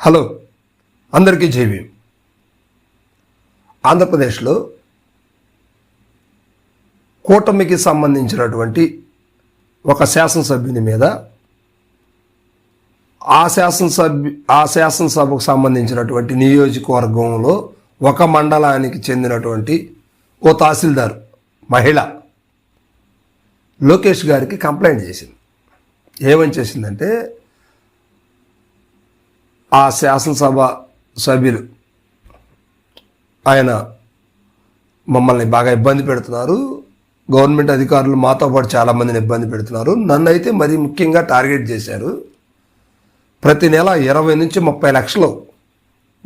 Hello అందరికీ జైవీ ఆంధ్రప్రదేశ్లో కూటమికి సంబంధించినటువంటి ఒక శాసనసభ్యుని మీద ఆ శాసనసభ్యు ఆ శాసనసభకు సంబంధించినటువంటి నియోజకవర్గంలో ఒక మండలానికి చెందినటువంటి ఓ తహసీల్దార్ మహిళ లోకేష్ గారికి కంప్లైంట్ చేసింది. ఏమని చేసిందంటే ఆ శాసనసభ సభ్యులు ఆయన మమ్మల్ని బాగా ఇబ్బంది పెడుతున్నారు. గవర్నమెంట్ అధికారులు మాతో పాటు చాలామందిని ఇబ్బంది పెడుతున్నారు. నన్ను అయితే మరీ ముఖ్యంగా టార్గెట్ చేశారు. ప్రతి నెల ఇరవై నుంచి ముప్పై లక్షలు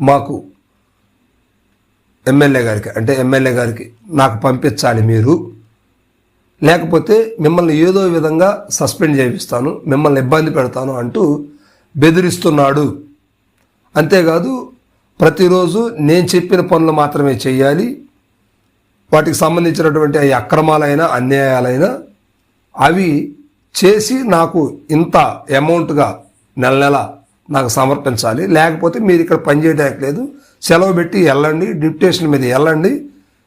మాకు ఎమ్మెల్యే గారికి అంటే ఎమ్మెల్యే గారికి నాకు పంపించాలి మీరు. లేకపోతే మిమ్మల్ని ఏదో విధంగా సస్పెండ్ చేపిస్తాను మిమ్మల్ని ఇబ్బంది పెడతాను అంటూ బెదిరిస్తున్నాడు. అంతేకాదు ప్రతిరోజు నేను చెప్పిన పనులు మాత్రమే చేయాలి. వాటికి సంబంధించినటువంటి అవి అక్రమాలైనా అన్యాయాలైనా అవి చేసి నాకు ఇంత అమౌంట్గా నెల నెల నాకు సమర్పించాలి. లేకపోతే మీరు ఇక్కడ పనిచేయడానికి లేదు సెలవు పెట్టి వెళ్ళండి డిప్యుటేషన్ మీద వెళ్ళండి.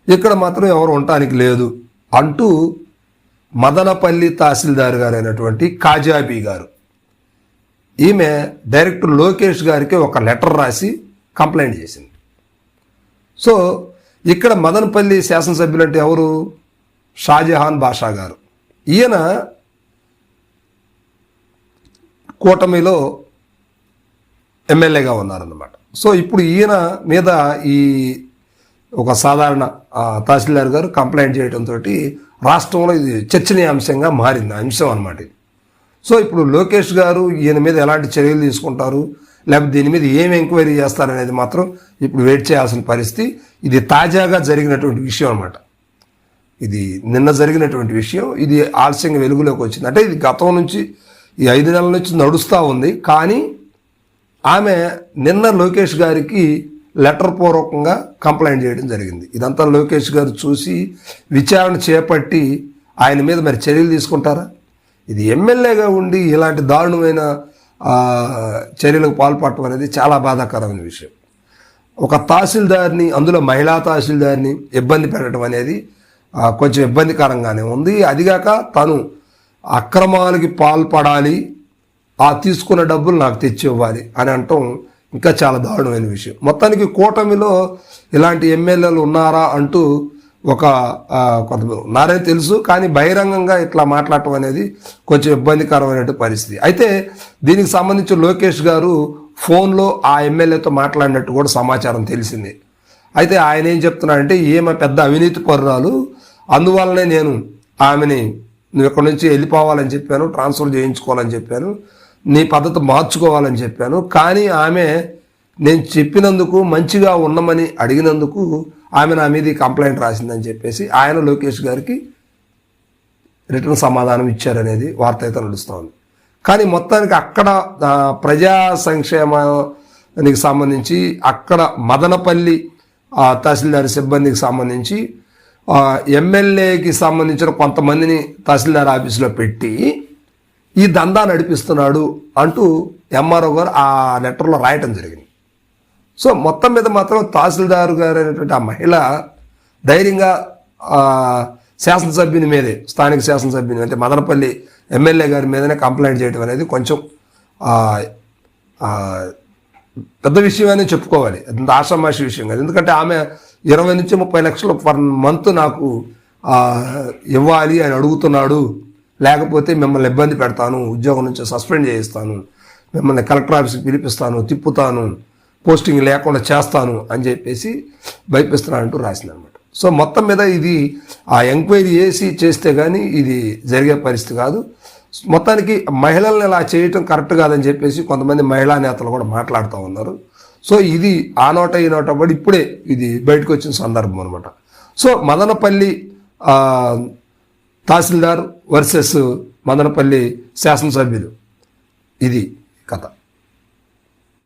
ఇక్కడ మాత్రం ఎవరు ఉండటానికి లేదు అంటూ మదనపల్లి తహసీల్దార్ గారు అయినటువంటి కాజాబీ గారు. ఈమె డైరెక్టర్ లోకేష్ గారికి ఒక లెటర్ రాసి కంప్లైంట్ చేసింది. సో ఇక్కడ మదనపల్లి శాసనసభ్యులు అంటే ఎవరు? షాజహాన్ బాషా గారు. ఈయన కూటమిలో ఎమ్మెల్యేగా ఉన్నారన్నమాట. సో ఇప్పుడు ఈయన మీద ఈ ఒక సాధారణ తహసీల్దార్ గారు కంప్లైంట్ చేయడంతో రాష్ట్రంలో ఇది చర్చనీయాంశంగా మారింది అంశం అనమాట ఇది. సో ఇప్పుడు లోకేష్ గారు ఈయన మీద ఎలాంటి చర్యలు తీసుకుంటారు? లేకపోతే దీని మీద ఏం ఎంక్వైరీ చేస్తారనేది మాత్రం ఇప్పుడు వెయిట్ చేయాల్సిన పరిస్థితి. ఇది తాజాగా జరిగినటువంటి విషయం అనమాట ఇది నిన్న జరిగినటువంటి విషయం. ఇది ఆలస్యంగా వెలుగులోకి వచ్చింది. అంటే ఇది గతం నుంచి ఈ ఐదు నెలల నుంచి నడుస్తూ ఉంది. కానీ ఆమె నిన్న లోకేష్ గారికి లెటర్ పూర్వకంగా కంప్లైంట్ చేయడం జరిగింది. ఇదంతా లోకేష్ గారు చూసి విచారణ చేపట్టి ఆయన మీద మరి చర్యలు తీసుకుంటారా? ఇది ఎమ్మెల్యేగా ఉండి ఇలాంటి దారుణమైన చర్యలకు పాల్పడటం అనేది చాలా బాధాకరమైన విషయం. ఒక తహసీల్దార్ని అందులో మహిళా తహసీల్దార్ని ఇబ్బంది పెట్టడం అనేది కొంచెం ఇబ్బందికరంగానే ఉంది. అదిగాక తను అక్రమాలకి పాల్పడాలి ఆ తీసుకున్న డబ్బులు నాకు తెచ్చి ఇవ్వాలి అని అంటాం. ఇంకా చాలా దారుణమైన విషయం. మొత్తానికి కూటమిలో ఇలాంటి ఎమ్మెల్యేలు ఉన్నారా అంటూ ఒక కొంత ఉన్నారని తెలుసు కానీ బహిరంగంగా ఇట్లా మాట్లాడటం అనేది కొంచెం ఇబ్బందికరమైన పరిస్థితి. అయితే దీనికి సంబంధించి లోకేష్ గారు ఫోన్లో ఆ ఎమ్మెల్యేతో మాట్లాడినట్టు కూడా సమాచారం తెలిసింది. అయితే ఆయన ఏం చెప్తున్నాడంటే ఈమె పెద్ద అవినీతి పరురాలు అందువల్లనే నేను ఆమెని నువ్వు ఇక్కడి నుంచి వెళ్ళిపోవాలని చెప్పాను ట్రాన్స్ఫర్ చేయించుకోవాలని చెప్పాను నీ పద్ధతి మార్చుకోవాలని చెప్పాను కానీ ఆమె నేను చెప్పినందుకు మంచిగా ఉండమని అడిగినందుకు ఆమె నా మీద కంప్లైంట్ రాసిందని చెప్పేసి ఆయన లోకేష్ గారికి రిటర్న్ సమాధానం ఇచ్చారనేది వార్త అయితే నడుస్తోంది. కానీ మొత్తానికి అక్కడ ప్రజా సంక్షేమానికి సంబంధించి అక్కడ మదనపల్లి తహసీల్దార్ సిబ్బందికి సంబంధించి ఎమ్మెల్యేకి సంబంధించిన కొంతమందిని తహసీల్దార్ ఆఫీసులో పెట్టి ఈ దందా నడిపిస్తున్నాడు అంటూ ఎంఆర్ఓ గారు ఆ లెటర్లో రాయటం జరిగింది. సో మొత్తం మీద మాత్రం తహసీల్దార్ గారు అనేటువంటి ఆ మహిళ ధైర్యంగా శాసనసభ్యుని మీదే స్థానిక శాసనసభ్యుని అంటే మదనపల్లి ఎమ్మెల్యే గారి మీదనే కంప్లైంట్ చేయడం అనేది కొంచెం పెద్ద విషయమని చెప్పుకోవాలి. అంత ఆషామాషి విషయం కాదు. ఎందుకంటే ఆమె ఇరవై నుంచి ముప్పై లక్షలు పర్ మంత్ నాకు ఇవ్వాలి అని అడుగుతున్నాడు. లేకపోతే మిమ్మల్ని ఇబ్బంది పెడతాను ఉద్యోగం నుంచి సస్పెండ్ చేయిస్తాను మిమ్మల్ని కలెక్టర్ ఆఫీస్కి పిలిపిస్తాను తిప్పుతాను పోస్టింగ్ లేకుండా చేస్తాను అని చెప్పేసి భయపిస్తున్నానంటూ రాసింది అనమాట సో మొత్తం మీద ఇది ఆ ఎంక్వైరీ చేసి చేస్తే కానీ ఇది జరిగే పరిస్థితి కాదు. మొత్తానికి మహిళల్ని ఇలా చేయటం కరెక్ట్ కాదని చెప్పేసి కొంతమంది మహిళా నేతలు కూడా మాట్లాడుతూ ఉన్నారు. సో ఇది ఆ నోట ఈ నోట పడి ఇప్పుడే ఇది బయటకు వచ్చిన సందర్భం అనమాట సో మదనపల్లి తహసీల్దార్ వర్సెస్ మదనపల్లి శాసనసభ్యులు. ఇది కథ.